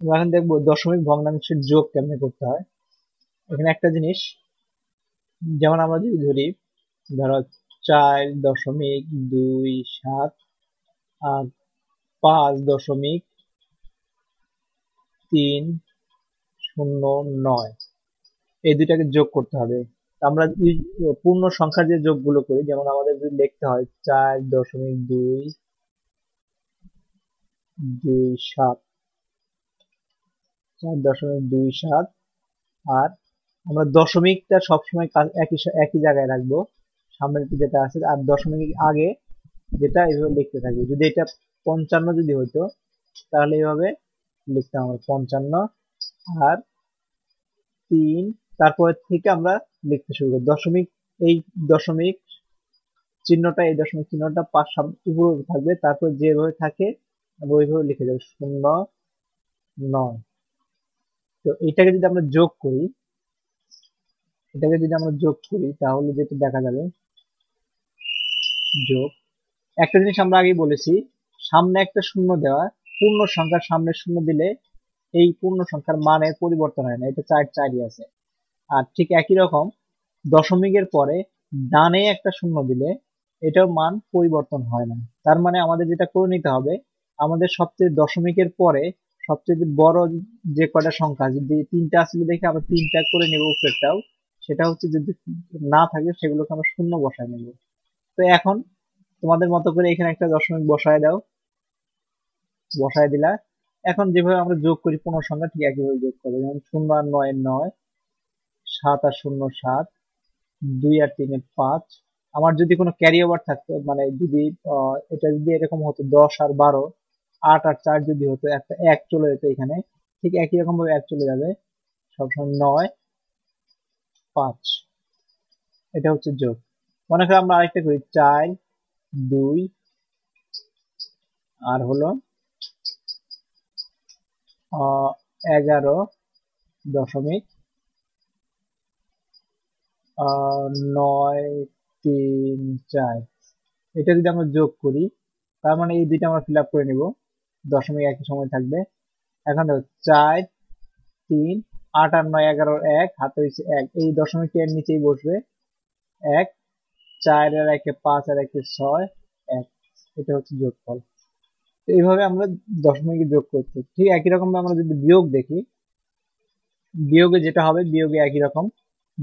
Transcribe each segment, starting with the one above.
এখন দেখব দশমিক ভগ্নাংশের যোগ কেমনে করতে হয়। এখানে একটা জিনিস, যেমন আমরা যদি ধরি, ধরো চার দশমিক দুই সাত আর পাঁচ দশমিক তিন শূন্য নয়, এই দুইটাকে যোগ করতে হবে। আমরা পূর্ণ সংখ্যার যে যোগগুলো করি, যেমন আমাদের যদি লিখতে হয় চার দশমিক দুই দুই সাত চার দশমিক দুই সাত। আর আমরা দশমিকটা সবসময় একই একই জায়গায় রাখব। সামনের যেটা আছে, আর দশমিক আগে যেটা এইভাবে লিখতে থাকবে যদি এটা পঞ্চান্ন যদি হইতো, তাহলে এইভাবে লিখতাম আমরা পঞ্চান্ন। আর তিন, তারপর থেকে আমরা লিখতে শুরু করি। দশমিক, এই দশমিক চিহ্নটা, এই দশমিক চিহ্নটা পাঁচ উপরে থাকবে। তারপর যেভাবে থাকে ওইভাবে লিখে যাবে শূন্য, নয়। তো এটাকে যদি আমরা যোগ করি, এটাকে যদি আমরা যোগ করি, তাহলে যেটা দেখা যাবে, যোগ। একটা জিনিস আমরা আগেই বলেছি, সামনে একটা শূন্য দেওয়া, পূর্ণ সংখ্যার সামনে শূন্য দিলে এই পূর্ণ সংখ্যার মানের পরিবর্তন হয় না, এটা চার, চারই আছে। আর ঠিক একই রকম, দশমিকের পরে ডানে একটা শূন্য দিলে এটার মান পরিবর্তন হয় না। তার মানে আমাদের যেটা করে নিতে হবে, আমাদের সবচেয়ে দশমিকের পরে সবচেয়ে বড় যে কটা সংখ্যা, যদি তিনটা আসলে দেখে আবার তিনটা করে নেব উপরেরটাও, সেটা হচ্ছে যদি না থাকে সেগুলোকে আমরা শূন্য বসায় নেব। তো এখন তোমাদের মতো করে এখানে একটা দশমিক বসায় দাও। বসায় দিলা। এখন যেভাবে আমরা যোগ করি পনেরো সংখ্যা, ঠিক একইভাবে যোগ করব। যেমন শূন্য আর নয় নয়, সাত আর শূন্য সাত, দুই আর তিনে পাঁচ। আমার যদি কোনো ক্যারি ওভার থাকতো মানে যদি এটা যদি এরকম হতো দশ আর বারো আট আর চার যদি হতো, একটা এক চলে যেত এখানে। ঠিক একই রকম ভাবে এক চলে যাবে। সবসময় নয়, পাঁচ। এটা হচ্ছে যোগ। মনে করি আমরা আরেকটা করি, চার, দুই, আর হলো এগারো দশমিক নয়, তিন, চার। এটা যদি আমরা যোগ করি, তার মানে এই দুইটা আমরা ফিল আপ করে নিব। দশমিক একই সময় থাকবে। এখন দেখো, চার, তিন, আট আর নয়, এগারো, এক, হাতে হয়েছে এক। এই দশমিকটি এর নিচেই বসবে। এক, চার আর একে পাঁচ আর একে ছয়, এক। এটা হচ্ছে যোগফল। এইভাবে আমরা দশমিক যোগ করছি। ঠিক একই রকম আমরা যদি বিয়োগ দেখি, বিয়োগে যেটা হবে, বিয়োগে একই রকম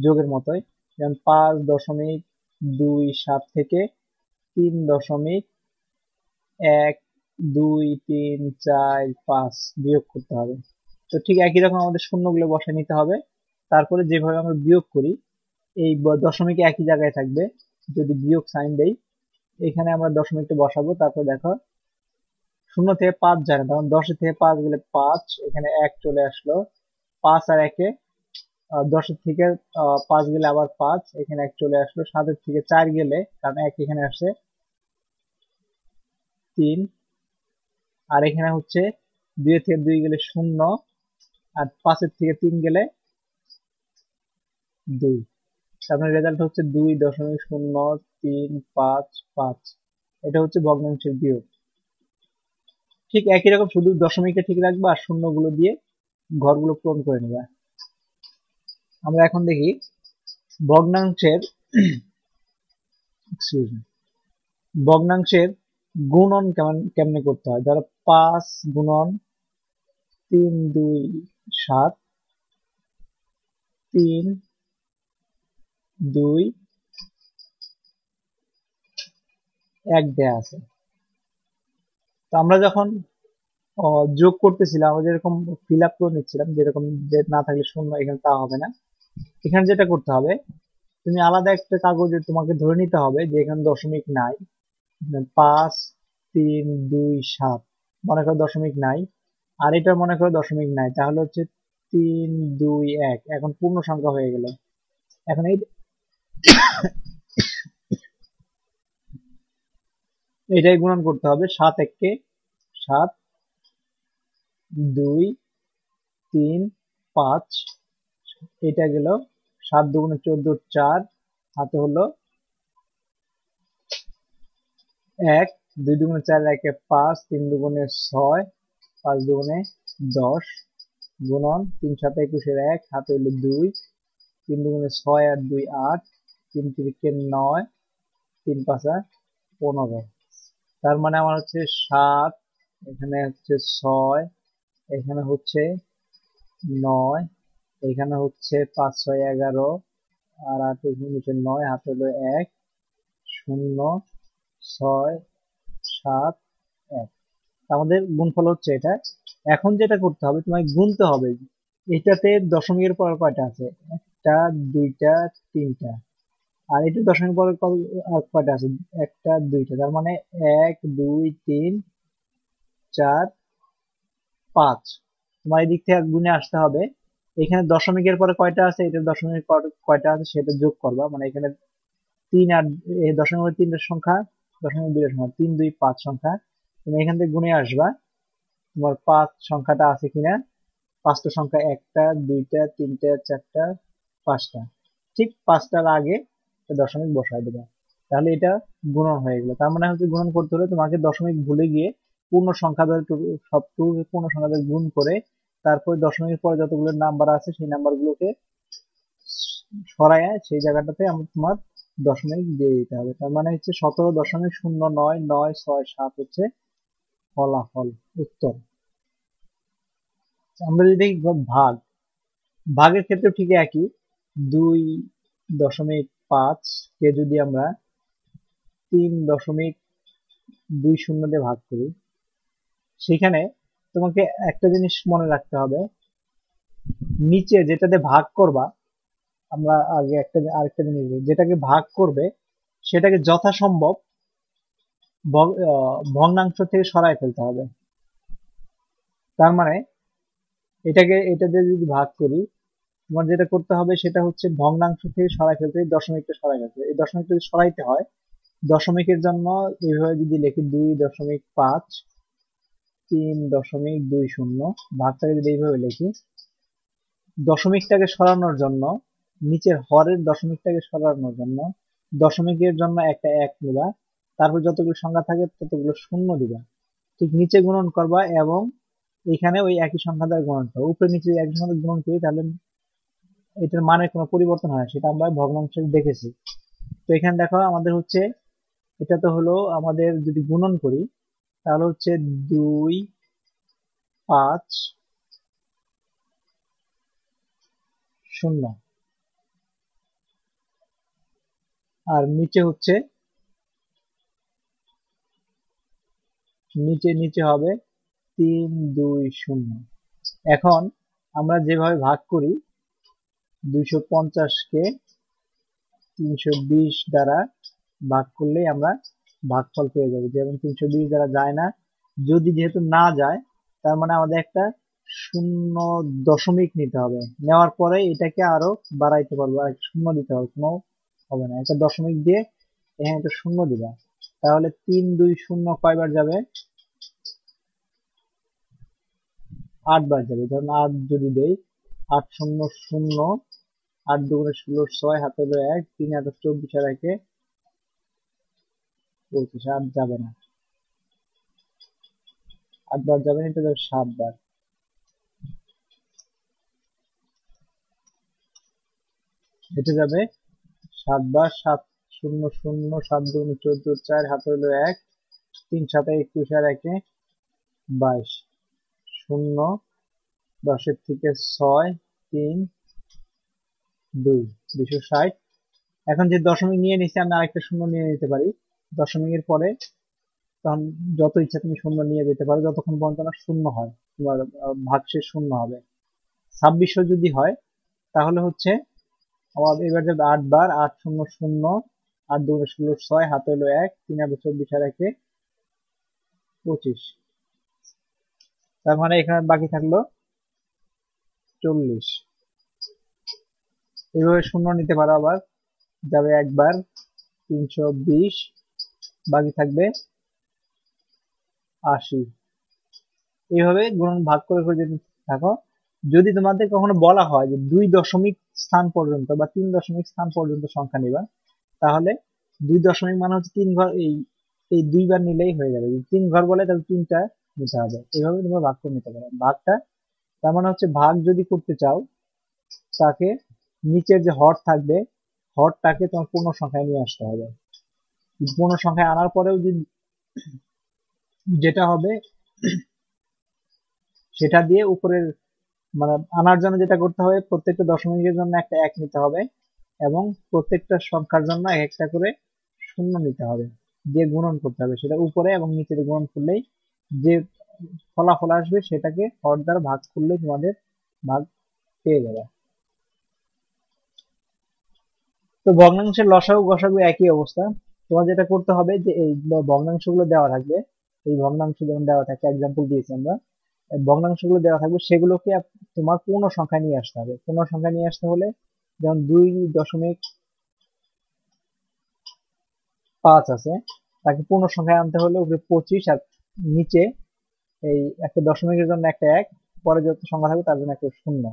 যোগের মতোই। যেমন পাঁচ দশমিক দুই সাত থেকে তিন দশমিক এক দুই, তিন, চার, পাঁচ বিয়োগ করতে হবে। তো ঠিক একই রকম আমাদের শূন্যগুলো বসে নিতে হবে। তারপরে যেভাবে আমরা বিয়োগ করি, এই দশমিক একই জায়গায় থাকবে। যদি বিয়োগ সাইন দেই, এখানে আমরা দশমিকটা বসাবো। তারপর দেখো, শূন্য থেকে পাঁচ যায় না। তখন দশের থেকে পাঁচ গেলে পাঁচ, এখানে এক চলে আসলো। পাঁচ আর একে দশের থেকে পাঁচ গেলে আবার পাঁচ, এখানে এক চলে আসলো। সাতের থেকে চার গেলে, কারণ এক এখানে আসে। তিন আর এখানে হচ্ছে দুই থেকে দুই গেলে শূন্য, আর পাঁচের থেকে তিন গেলে দুই। তারপরে রেজাল্ট হচ্ছে দুই দশমিক শূন্য তিন পাঁচ পাঁচ। এটা হচ্ছে ভগ্নাংশের বিয়োগ। ঠিক একই রকম শুধু দশমিকটা ঠিক রাখবা আর শূন্যগুলো দিয়ে ঘরগুলো পূরণ করে নেবা। আমরা এখন দেখি ভগ্নাংশের ভগ্নাংশের গুণন কেমন, কেমনে করতে হয়? ধরো পাঁচ গুণন তিন দুই সাত, তিন দুই এক দেয়া আছে। তো আমরা যখন যোগ করতেছিলাম, আমরা যেরকম ফিল আপ করে নিচ্ছিলাম, যেরকম না থাকলে শূন্য, এখানে তা হবে না। এখানে যেটা করতে হবে, তুমি আলাদা একটা কাগজে তোমাকে ধরে নিতে হবে যে এখানে দশমিক নাই। পাঁচ, তিন, দুই, সাত। মনে করো দশমিক নাই। আর এটা মনে করো দশমিক নাই, তাহলে হচ্ছে তিন, দুই, এক। এখন পূর্ণ সংখ্যা হয়ে গেল। এখন এই এটাই গুণন করতে হবে। সাত এককে সাত, দুই, তিন, পাঁচ। এটা গেল সাত দুগুণে চোদ্দ, চার। হাতে হলো এক, দুই দুগুণে চার একে পাঁচ, তিন দুগুণে ছয়, পাঁচ দুগুণে দশ, গুণন তিন সাথে একুশের এক, হাতে হইল দুই, তিন দুগুণে ছয় আর দুই আট, তিন তিরিকে নয়, তিন পাঁচা পনেরো। তার মানে আমার হচ্ছে সাত, এখানে হচ্ছে ছয়, এখানে হচ্ছে নয়, এখানে হচ্ছে পাঁচ, ছয়, এগারো, আর আট হচ্ছে নয়, হাতে হলো এক, শূন্য ছয়, সাত, এক। আমাদের গুণফল হচ্ছে এটা। এখন যেটা করতে হবে, তোমায় গুনতে হবে। এটাতে দশমিকের পর কয়টা আছে? একটা, দুইটা, তিনটা। আর এটা দশমিক পর কয়টা আছে? একটা, দুইটা। তার মানে এক, দুই, তিন, চার, পাঁচ। তোমার এই দিক থেকে গুনে আসতে হবে। এখানে দশমিকের পরে কয়টা আছে? এটা দশমিক কয়টা আছে? সেটা যোগ করবা। মানে এখানে তিন আর দশমিক তিনটার সংখ্যা। দশমিক দুইটার সংখ্যা তিন দুই পাঁচ সংখ্যা। তুমি এখান থেকে গুনে আসবা। তোমার পাঁচ সংখ্যাটা আছে কিনা? পাঁচটা সংখ্যা একটা, দুইটা, তিনটা, চারটা, পাঁচটা। ঠিক পাঁচটার আগে দশমিক বসায় দেবে। তাহলে এটা গুণন হয়ে গেল। তার মানে হচ্ছে গুণন করতে হলে তোমাকে দশমিক ভুলে গিয়ে পূর্ণ সংখ্যা ধরে সব পূর্ণ সংখ্যা ধরে গুণ করে তারপর দশমিকের পরে যতগুলো নাম্বার আছে সেই নাম্বারগুলোকে সরায় সেই জায়গাটাতে আমার তোমার দশমিক দিয়ে দিতে হবে। তার মানে হচ্ছে সতেরো দশমিক শূন্য নয় নয়, ছয়, সাত হচ্ছে ফলাফল, উত্তর। আমরা যদি ভাগ, ভাগের ক্ষেত্রে ঠিক একই, দুই দশমিক পাঁচ কে যদি আমরা তিন দশমিক দুই শূন্য দিয়ে ভাগ করি, সেখানে তোমাকে একটা জিনিস মনে রাখতে হবে, নিচে যেটাতে ভাগ করবা আমরা আগে একটা আরেকটা জিনিস যেটাকে ভাগ করবে, সেটাকে যথাসম্ভব ভগ্নাংশ থেকে সরাই ফেলতে হবে। তার মানে এটাকে, এটা দিয়ে যদি ভাগ করি, তোমার যেটা করতে হবে, সেটা হচ্ছে ভগ্নাংশ থেকে সরাই ফেলতে দশমিকটা সরাই ফেলতে। এই দশমিকটা যদি সরাইতে হয়, দশমিকের জন্য এইভাবে যদি লিখি দুই দশমিক পাঁচ, তিন দশমিক দুই শূন্য, ভাগটাকে যদি এইভাবে লিখি, দশমিকটাকে সরানোর জন্য নিচের হরের দশমিকটাকে সরানোর জন্য, দশমিকের জন্য একটা এক নিবা, তারপর যতগুলো সংখ্যা থাকে ততগুলো শূন্য দিবা। ঠিক নিচে গুণন করবা এবং এখানে ওই একই সংখ্যা দ্বারা গুণন করবা। উপরে নিচে একই সংখ্যা গুণন করি তাহলে এটার মানের কোনো পরিবর্তন হয় সেটা আমরা ভগ্নাংশে দেখেছি। তো এখানে দেখো আমাদের হচ্ছে, এটা তো হলো আমাদের যদি গুণন করি, তাহলে হচ্ছে দুই, পাঁচ, শূন্য। আর নিচে হচ্ছে, নিচে নিচে হবে তিন, দুই, শূন্য। এখন আমরা যেভাবে ভাগ করি, দুইশো পঞ্চাশকে তিনশো বিশ দ্বারা ভাগ করলেই আমরা ভাগফল পেয়ে যাব। যেমন তিনশো বিশ দ্বারা যায় না, যদি যেহেতু না যায়, তার মানে আমাদের একটা শূন্য দশমিক নিতে হবে। নেওয়ার পরে এটাকে আরও বাড়াইতে পারব আর শূন্য দিতে হবে। কোনো হবে না। একটা দশমিক দিয়ে এখানে একটা শূন্য দিবা। তাহলে তিন, দুই, শূন্য কয়বার যাবে? আট বার যাবে। ধরুন আট যদি দেই, আট শূন্য শূন্য, আট দুগুণে ষোলো, ছয়, হাতে হলো এক, তিন, আট চব্বিশ, আর একে পঁচিশ। আট যাবে না। আট বার যাবে না, এটা যাবে সাত বার। এটা যাবে সাত বার সাত শূন্য শূন্য সাত দুগুণ চোদ্দ চার হাতে হলো এক, তিন সাথে একুশ আর একে বাইশ। শূন্য দশের থেকে ছয়, তিন, দুই দুশো ষাট। এখন যে দশমিক নিয়ে নিচ্ছি আমি আরেকটা শূন্য নিয়ে নিতে পারি। দশমিকের পরে তখন যত ইচ্ছা তুমি শূন্য নিয়ে যেতে পারো, যতক্ষণ পর্যন্ত না শূন্য হয়, তোমার ভাগশেষ শূন্য হবে। ছাব্বিশশো যদি হয়, তাহলে হচ্ছে এবার যাবে আট বার আট শূন্য শূন্য, আট দুগুণে ষোলো ছয়, হাতে হলো এক, তিন আট চব্বিশ আর একে পঁচিশ। তার মানে এখানে বাকি থাকল চল্লিশ। এইভাবে শূন্য নিতে পারো আবার, যাবে একবার তিনশো বিশ, বাকি থাকবে আশি। এইভাবে গুণন ভাগ করে করে যদি থাকো যদি তোমাদের কখনো বলা হয় যে দুই দশমিক স্থান পর্যন্ত বা তিন দশমিক স্থান পর্যন্ত সংখ্যা নিবা, তাহলে দুই দশমিক মানে হচ্ছে তিন ঘর, এই এই দুইবার নিলেই হয়ে যাবে। যদি তিন ঘর বলে, তাহলে তিনটা নিতে হবে। এইভাবে তোমরা ভাগ করে নিতে পারো। ভাগটা, তার মানে হচ্ছে ভাগ যদি করতে চাও, তাকে নিচের যে হর থাকবে, হরটাকে তোমার পূর্ণ সংখ্যায় নিয়ে আসতে হবে। পূর্ণ সংখ্যায় আনার পরেও যদি যেটা হবে, সেটা দিয়ে উপরের মানে আনার জন্য যেটা করতে হবে, প্রত্যেকটা দশমিকের জন্য একটা এক নিতে হবে এবং প্রত্যেকটা সংখ্যার জন্য এক একটা করে শূন্য নিতে হবে। দিয়ে গুণন করতে হবে সেটা উপরে এবং নিচে গুণন করলেই যে ফলাফল আসবে সেটাকে হর দ্বারা ভাগ করলেই তোমাদের ভাগ পেয়ে যাবে। তো ভগ্নাংশের লসাগু গসাগু একই অবস্থা। তোমার যেটা করতে হবে যে এই ভগ্নাংশগুলো দেওয়া থাকবে, এই ভগ্নাংশ যেমন দেওয়া থাকে এক্সাম্পল দিয়েছি আমরা। ভগ্নাংশগুলো দেওয়া থাকবে, সেগুলোকে তোমার পূর্ণ সংখ্যা নিয়ে আসতে হবে। পূর্ণ সংখ্যা নিয়ে আসতে হলে যেমন দুই দশমিক পাঁচ আছে, তাকে পূর্ণ সংখ্যায় আনতে হলে উপরে পঁচিশ আর নিচে এই একটা দশমিকের জন্য একটা এক, পরে যত সংখ্যা থাকবে তার জন্য একটা শূন্য।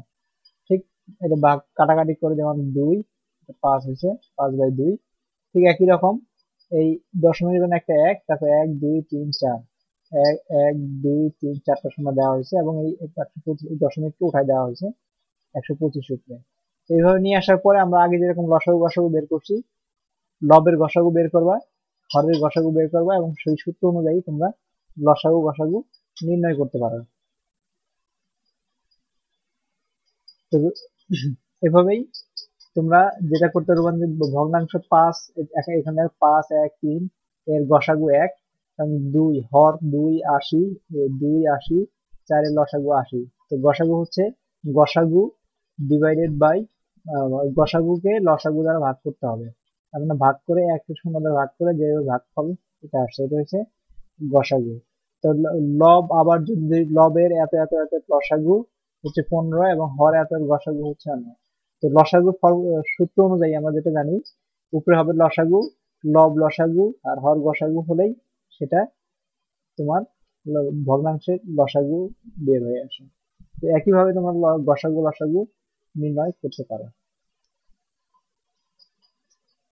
ঠিক এটা ভাগ, কাটাকাটি করে যেমন দুই পাঁচ হয়েছে, পাঁচ বাই দুই, ঠিক একই রকম। এই দশমিকের জন্য একটা এক, তারপর এক, দুই, তিন, চার। এক এক, দুই, তিন, চারটা শূন্য দেওয়া হয়েছে এবং এই একশো পঁচিশ দশমিককে উঠায় দেওয়া হয়েছে একশো পঁচিশ সূত্রে। এইভাবে নিয়ে আসার পরে আমরা আগে যেরকম লসাগু গসাগু বের করছি, লবের গসাগু বের করবা, হরের গসাগু বের করবা এবং সেই সূত্র অনুযায়ী তোমরা লসাগু গসাগু নির্ণয় করতে পারো। এভাবেই তোমরা যেটা করতে পারবে ভগ্নাংশ পাঁচ, এখানে পাঁচ, এক, তিন, এর গসাগু এক দুই, হর দুই আশি দুই আশি চারের লসাগু আশি। তো গসাগু হচ্ছে গসাগু ডিভাইডেড বাই গসাগুকে লসাগু দ্বারা ভাগ করতে হবে। তার মানে ভাগ করে একটা শূন্য দ্বারা ভাগ করে যে ভাগ ফল এটা আসছে, এটা হচ্ছে গসাগু। তো লব আবার যদি লবের এত এত এত লসাগু হচ্ছে পনেরো এবং হর এত গসাগু হচ্ছে অন্য। তো লসাগু সূত্র অনুযায়ী আমরা যেটা জানি, উপরে হবে লসাগু, লব লসাগু আর হর গসাগু হলেই সেটা তোমার ভগ্নাংশের লসাগু বের হয়ে আসে। তো একইভাবে তোমার গসাগু লসাগু নির্ণয় করতে পারো।